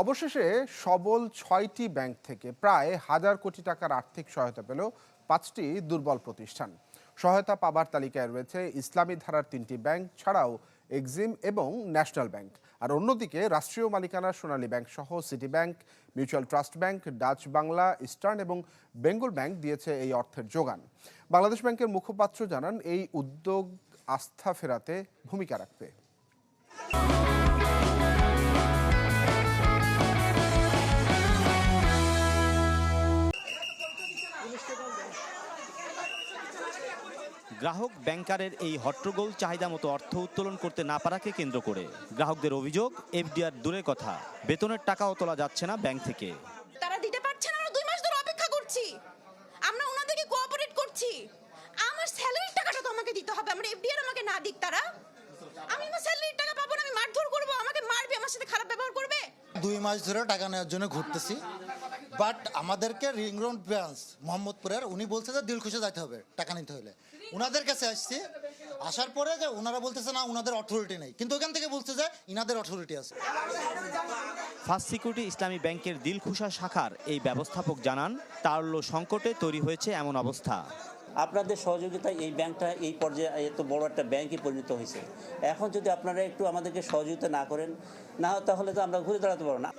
অবশেষে সবল ছয়টি ব্যাংক থেকে প্রায় হাজার কোটি টাকার আর্থিক সহায়তা পেল পাঁচটি দুর্বল প্রতিষ্ঠান। সহায়তা পাবার তালিকায় রয়েছে ইসলামী ধারার তিনটি ব্যাংক ছাড়াও এক্সিম এবং ন্যাশনাল ব্যাংক। আর অন্যদিকে রাষ্ট্রীয় মালিকানার সোনালী ব্যাংক সহ City Bank, Mutual Trust Bank, Dutch Bangla, Eastern এবং বেঙ্গল ব্যাংক দিয়েছে এই অর্থের যোগান। বাংলাদেশ ব্যাংকের মুখপাত্র জানান, এই উদ্যোগ আস্থা ফেরাতে ভূমিকা রাখবে। গ্রাহক ব্যাংকারের এই হট্টগোল চাহিদা মতো অর্থ উত্তোলন করতে না পারাকে কেন্দ্র করে। গ্রাহকদের অভিযোগ এফডিআর দূরের কথা। বেতনের টাকাও তোলা যাচ্ছে না ব্যাংক থেকে। তারা দিতে পারছে না আমরা দুই মাস ধরে অপেক্ষা করছি। আমরা ওনাদেরকে কোঅপারেট করছি। আমার স্যালারির টাকাটা তো আমাকে দিতে হবে আমার এফডিআর আমাকে না দিক তারা। আমি আমার স্যালারির টাকা পাবো না আমি মারধর করব। আমাকে মারবে আমার সাথে খারাপ ব্যবহার করবে। দুই মাস ধরে টাকা নেওয়ার জন্য ঘুরতেছি। বাট আমাদেরকে রিং রোড ব্রাঞ্চ মোহাম্মদপুরের, উনি বলছে যে দিলখুশে যাইতে হবে, টাকা নিতে হলে ওনাদের কাছে আসছি, আসার পরে যে ওনারা বলতেছে, না ওনাদের অথরিটি নেই। কিন্তু ওখান থেকে বলছে যে ইনাদের অথরিটি আছে। ফার্স্ট সিকিউরিটি ইসলামী ব্যাংকের দিলখুশা শাখার এই ব্যবস্থাপক জানান, তারল্য সংকটে তৈরি হয়েছে এমন অবস্থা। আপনাদের সহযোগিতায় এই ব্যাংকটা এই পর্যায়ে এত বড় একটা ব্যাংকে পরিণত হয়েছে। এখন যদি আপনারা একটু আমাদেরকে সহযোগিতা না করেন, না তাহলে তো আমরা ঘুরে দাঁড়াতে পারব না।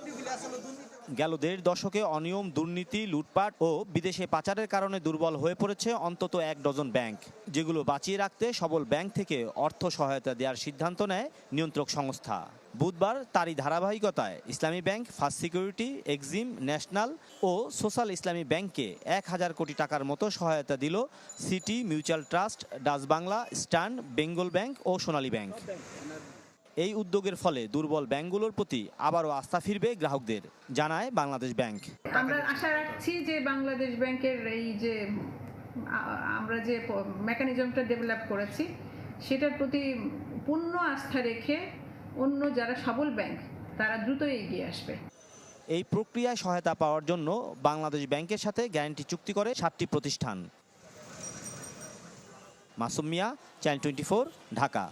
গেল দেড় দশকে অনিয়ম, দুর্নীতি, লুটপাট ও বিদেশে পাচারের কারণে দুর্বল হয়ে পড়েছে অন্তত এক ডজন ব্যাংক। যেগুলো বাঁচিয়ে রাখতে সবল ব্যাংক থেকে অর্থ সহায়তা দেওয়ার সিদ্ধান্ত নেয় নিয়ন্ত্রক সংস্থা। বুধবার তারই ধারাবাহিকতায় Islami Bank, First Security, Exim, National ও সোশ্যাল ইসলামী ব্যাংককে এক হাজার কোটি টাকার মতো সহায়তা দিল City Mutual Trust, Dutch Bangla Bengal Bank ও সোনালী ব্যাংক। এই উদ্যোগের ফলে দুর্বল ব্যাংকগুলোর প্রতি আবারও আস্থা ফিরবে গ্রাহকদের, জানায় বাংলাদেশ ব্যাংক। আমরা আশা রাখছি যে বাংলাদেশ ব্যাংকের এই যে আমরা যে মেকানিজমটা ডেভেলপ করেছি, সেটার প্রতি পূর্ণ আস্থা রেখে অন্য যারা সবল ব্যাংক তারা দ্রুত এগিয়ে আসবে। এই প্রক্রিয়ায় সহায়তা পাওয়ার জন্য বাংলাদেশ ব্যাংকের সাথে গ্যারান্টি চুক্তি করে সাতটি প্রতিষ্ঠান। Masumia channel twenty Dhaka.